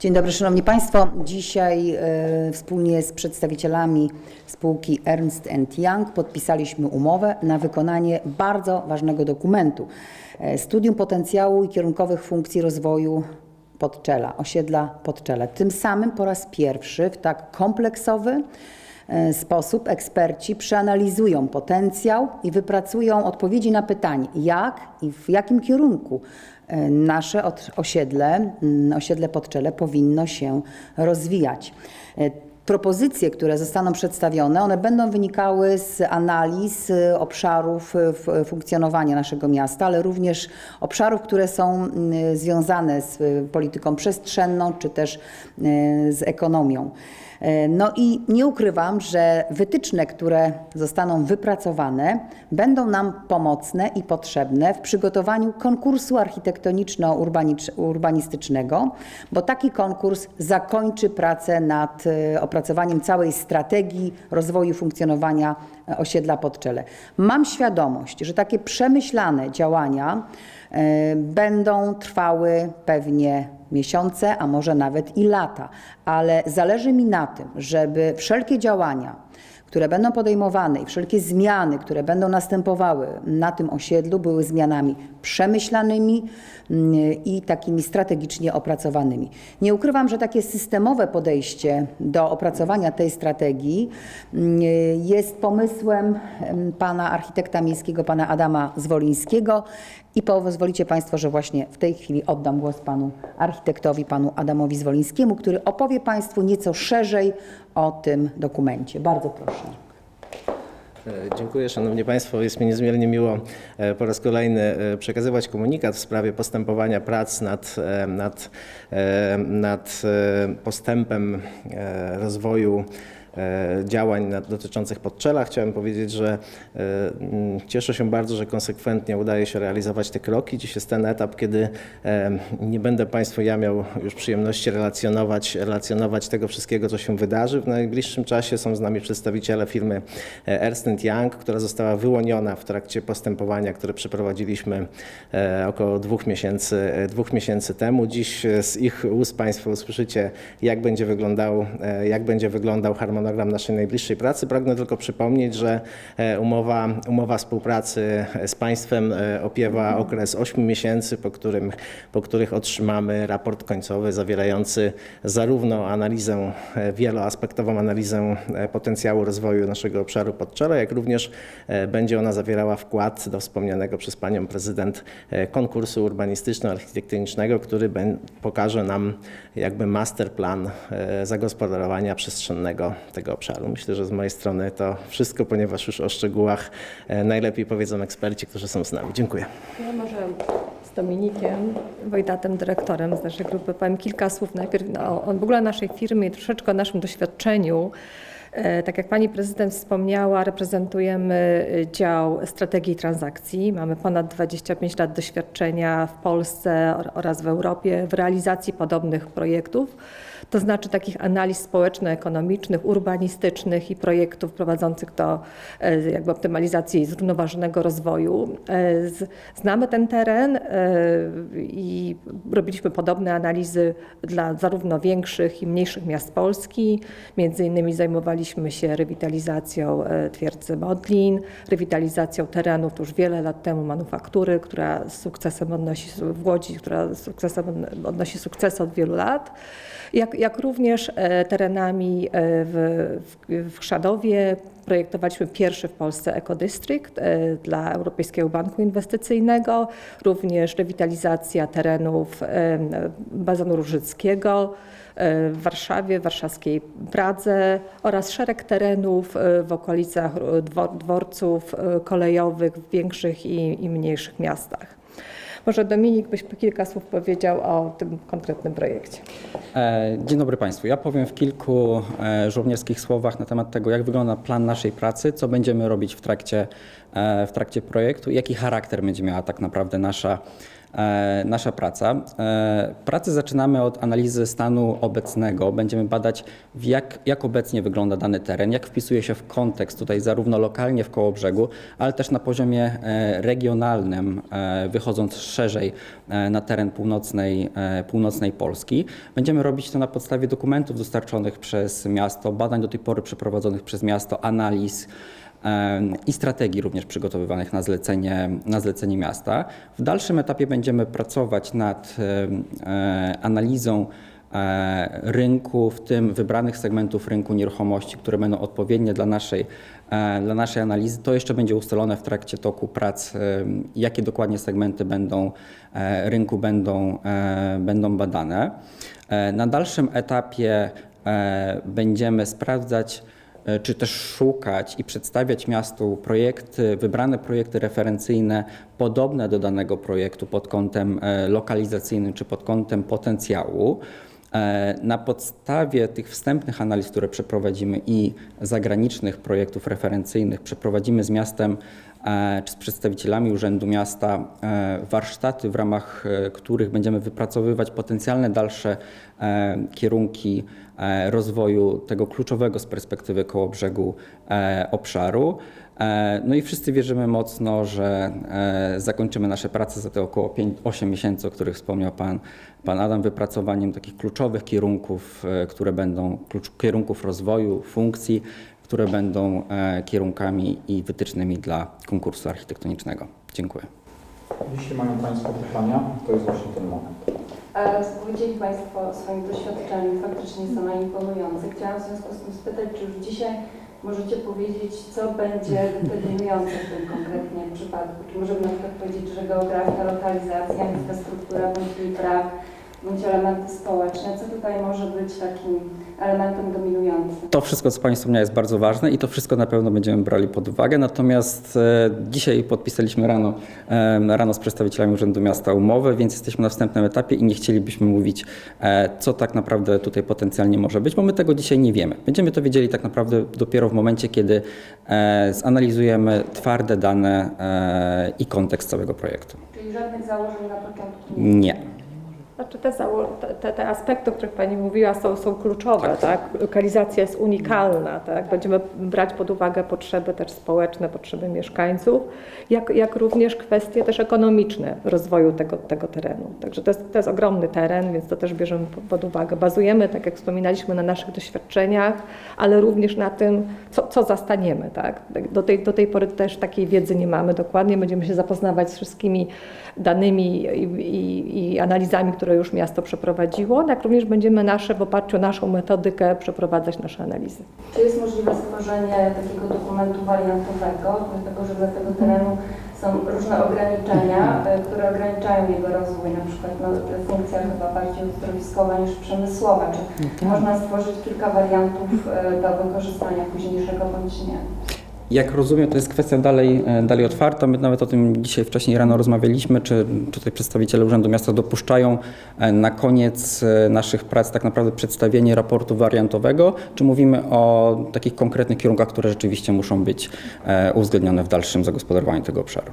Dzień dobry, Szanowni Państwo. Dzisiaj e, wspólnie z przedstawicielami spółki Ernst Young podpisaliśmy umowę na wykonanie bardzo ważnego dokumentu. E, Studium potencjału i kierunkowych funkcji rozwoju Podczela, osiedla Podczele. Tym samym po raz pierwszy w tak kompleksowy sposób eksperci przeanalizują potencjał i wypracują odpowiedzi na pytanie, jak i w jakim kierunku e, nasze osiedle, mm, osiedle Podczele powinno się rozwijać. E, Propozycje, które zostaną przedstawione, one będą wynikały z analiz e, obszarów e, funkcjonowania naszego miasta, ale również obszarów, które są mm, związane z e, polityką przestrzenną czy też e, z ekonomią. E, No i nie ukrywam, że wytyczne, które zostaną wypracowane, będą nam pomocne i potrzebne w przygotowaniu konkursu architektoniczno-urbanistycznego, bo taki konkurs zakończy pracę nad e, opracowaniem całej strategii rozwoju funkcjonowania e, osiedla Podczele. Mam świadomość, że takie przemyślane działania będą trwały pewnie miesiące, a może nawet i lata, ale zależy mi na tym, żeby wszelkie działania, które będą podejmowane i wszelkie zmiany, które będą następowały na tym osiedlu, były zmianami przemyślanymi mm, i takimi strategicznie opracowanymi. Nie ukrywam, że takie systemowe podejście do opracowania tej strategii mm, jest pomysłem em, pana architekta miejskiego, pana Adama Zwolińskiego i pozwolicie Państwo, że właśnie w tej chwili oddam głos panu architektowi, panu Adamowi Zwolińskiemu, który opowie Państwu nieco szerzej o tym dokumencie. Bardzo proszę. E, Dziękuję Szanowni Państwo. Jest mi niezmiernie miło e, po raz kolejny e, przekazywać komunikat w sprawie postępowania prac nad, nad, nad postępem rozwoju działań nad- dotyczących Podczela. Chciałem powiedzieć, że e, cieszę się bardzo, że konsekwentnie udaje się realizować te kroki. Dziś jest ten etap, kiedy e, nie będę Państwu ja miał już przyjemności relacjonować, relacjonować tego wszystkiego, co się wydarzy. W najbliższym czasie są z nami przedstawiciele firmy e, Ernst Young, która została wyłoniona w trakcie postępowania, które przeprowadziliśmy e, około dwóch miesięcy, e, dwóch miesięcy temu. Dziś e, z ich ust Państwo usłyszycie, jak będzie wyglądał, e, jak będzie wyglądał harmonogram naszej najbliższej pracy. Pragnę tylko przypomnieć, że e, umowa, umowa współpracy z Państwem e, opiewa okres 8 miesięcy, po, którym, po których otrzymamy raport końcowy zawierający zarówno analizę, e, wieloaspektową analizę e, potencjału rozwoju naszego obszaru Podczela, jak również e, będzie ona zawierała wkład do wspomnianego przez Panią Prezydent e, konkursu urbanistyczno-architektonicznego, który pokaże nam jakby masterplan e, zagospodarowania przestrzennego tego obszaru. Myślę, że z mojej strony to wszystko, ponieważ już o szczegółach e, najlepiej powiedzą eksperci, którzy są z nami. Dziękuję. Ja może z Dominikiem Wojdatem, dyrektorem z naszej grupy, powiem kilka słów najpierw no, o w ogóle naszej firmie i troszeczkę o naszym doświadczeniu. E, Tak jak pani prezydent wspomniała, reprezentujemy e, dział strategii transakcji. Mamy ponad 25 lat doświadczenia w Polsce or- oraz w Europie w realizacji podobnych projektów. To znaczy takich analiz społeczno-ekonomicznych, urbanistycznych i projektów prowadzących do e, jakby optymalizacji zrównoważonego rozwoju. Znamy ten teren i robiliśmy podobne analizy dla zarówno większych i mniejszych miast Polski. Między innymi zajmowaliśmy się rewitalizacją e, twierdzy Modlin, rewitalizacją terenów już wiele lat temu manufaktury, która z sukcesem odnosi w Łodzi, która z sukcesem odnosi sukces od wielu lat jak, jak również e, terenami e, w, w, w. Projektowaliśmy pierwszy w Polsce ekodistrikt dla Europejskiego Banku Inwestycyjnego, również rewitalizacja terenów bazenu Różyckiego w Warszawie, warszawskiej Pradze oraz szereg terenów e, w okolicach e, dwor, dworców e, kolejowych w większych i, i mniejszych miastach. Może Dominik byś kilka słów powiedział o tym konkretnym projekcie. Dzień dobry Państwu. Ja powiem w kilku żołnierskich słowach na temat tego, jak wygląda plan naszej pracy, co będziemy robić w trakcie, w trakcie projektu, jaki charakter będzie miała tak naprawdę nasza, nasza praca. E, Pracę zaczynamy od analizy stanu obecnego. Będziemy badać, jak, jak obecnie wygląda dany teren, jak wpisuje się w kontekst tutaj zarówno lokalnie w Kołobrzegu, ale też na poziomie e, regionalnym, e, wychodząc szerzej e, na teren północnej, e, północnej Polski. Będziemy robić to na podstawie dokumentów dostarczonych przez miasto, badań do tej pory przeprowadzonych przez miasto, analiz, i strategii również przygotowywanych na zlecenie, na zlecenie miasta. W dalszym etapie będziemy pracować nad e, analizą e, rynku, w tym wybranych segmentów rynku nieruchomości, które będą odpowiednie dla naszej, e, dla naszej analizy. To jeszcze będzie ustalone w trakcie toku prac, jakie dokładnie segmenty będą, rynku będą, będą badane. Na dalszym etapie będziemy sprawdzać, czy też szukać i przedstawiać miastu projekty, wybrane projekty referencyjne podobne do danego projektu pod kątem e, lokalizacyjnym czy pod kątem potencjału. E, Na podstawie tych wstępnych analiz, które przeprowadzimy i zagranicznych projektów referencyjnych, przeprowadzimy z miastem e, czy z przedstawicielami Urzędu Miasta e, warsztaty, w ramach e, których będziemy wypracowywać potencjalne dalsze e, kierunki e, rozwoju tego kluczowego z perspektywy Kołobrzegu e, obszaru. E, No i wszyscy wierzymy mocno, że e, zakończymy nasze prace za te około 5-8 miesięcy, o których wspomniał Pan, Pan Adam, wypracowaniem takich kluczowych kierunków, e, które będą kierunków rozwoju, funkcji, które będą e, kierunkami i wytycznymi dla konkursu architektonicznego. Dziękuję. Jeśli mają Państwo pytania, to jest właśnie ten moment. E, Powiedzieli Państwo o swoim doświadczeniu, faktycznie są one imponujące. Chciałam w związku z tym spytać, czy już dzisiaj możecie powiedzieć, co będzie determinujące w tym konkretnie przypadku? Czy możemy na przykład powiedzieć, że geografia, lokalizacja, infrastruktura bądź brak, bądź elementy społeczne, co tutaj może być takim elementem dominującym? To wszystko, co Pani wspomniała, jest bardzo ważne i to wszystko na pewno będziemy brali pod uwagę. Natomiast e, dzisiaj podpisaliśmy rano, e, rano z przedstawicielami Urzędu Miasta umowę, więc jesteśmy na wstępnym etapie i nie chcielibyśmy mówić, e, co tak naprawdę tutaj potencjalnie może być, bo my tego dzisiaj nie wiemy. Będziemy to wiedzieli tak naprawdę dopiero w momencie, kiedy e, zanalizujemy twarde dane e, i kontekst całego projektu. Czyli żadnych założeń na początku Nie. Znaczy te, te- te, aspekty, o których Pani mówiła, są, są kluczowe. Tak. Lokalizacja jest unikalna. Tak? Będziemy brać pod uwagę potrzeby też społeczne, potrzeby mieszkańców, jak, jak również kwestie też ekonomiczne rozwoju tego, tego terenu. Także to jest, to jest ogromny teren, więc to też bierzemy po- pod uwagę. Bazujemy, tak jak wspominaliśmy, na naszych doświadczeniach, ale również na tym, co, co zastaniemy. Tak? Do, tej, do tej pory też takiej wiedzy nie mamy dokładnie. Będziemy się zapoznawać z wszystkimi danymi i, i, i analizami, które już miasto przeprowadziło, jak również będziemy nasze, w oparciu o naszą metodykę przeprowadzać nasze analizy. Czy jest możliwe stworzenie takiego dokumentu wariantowego, dlatego że dla tego terenu są różne ograniczenia, e, które ograniczają jego rozwój, na przykład no, funkcja chyba bardziej uzdrowiskowa niż przemysłowa. Czy można stworzyć kilka wariantów e, do wykorzystania późniejszego bądź nie? Jak rozumiem, to jest kwestia dalej, e, dalej otwarta. My nawet o tym dzisiaj wcześniej rano rozmawialiśmy, czy tutaj przedstawiciele Urzędu Miasta dopuszczają e, na koniec e, naszych prac tak naprawdę przedstawienie raportu wariantowego, czy mówimy o takich konkretnych kierunkach, które rzeczywiście muszą być uwzględnione w dalszym zagospodarowaniu tego obszaru.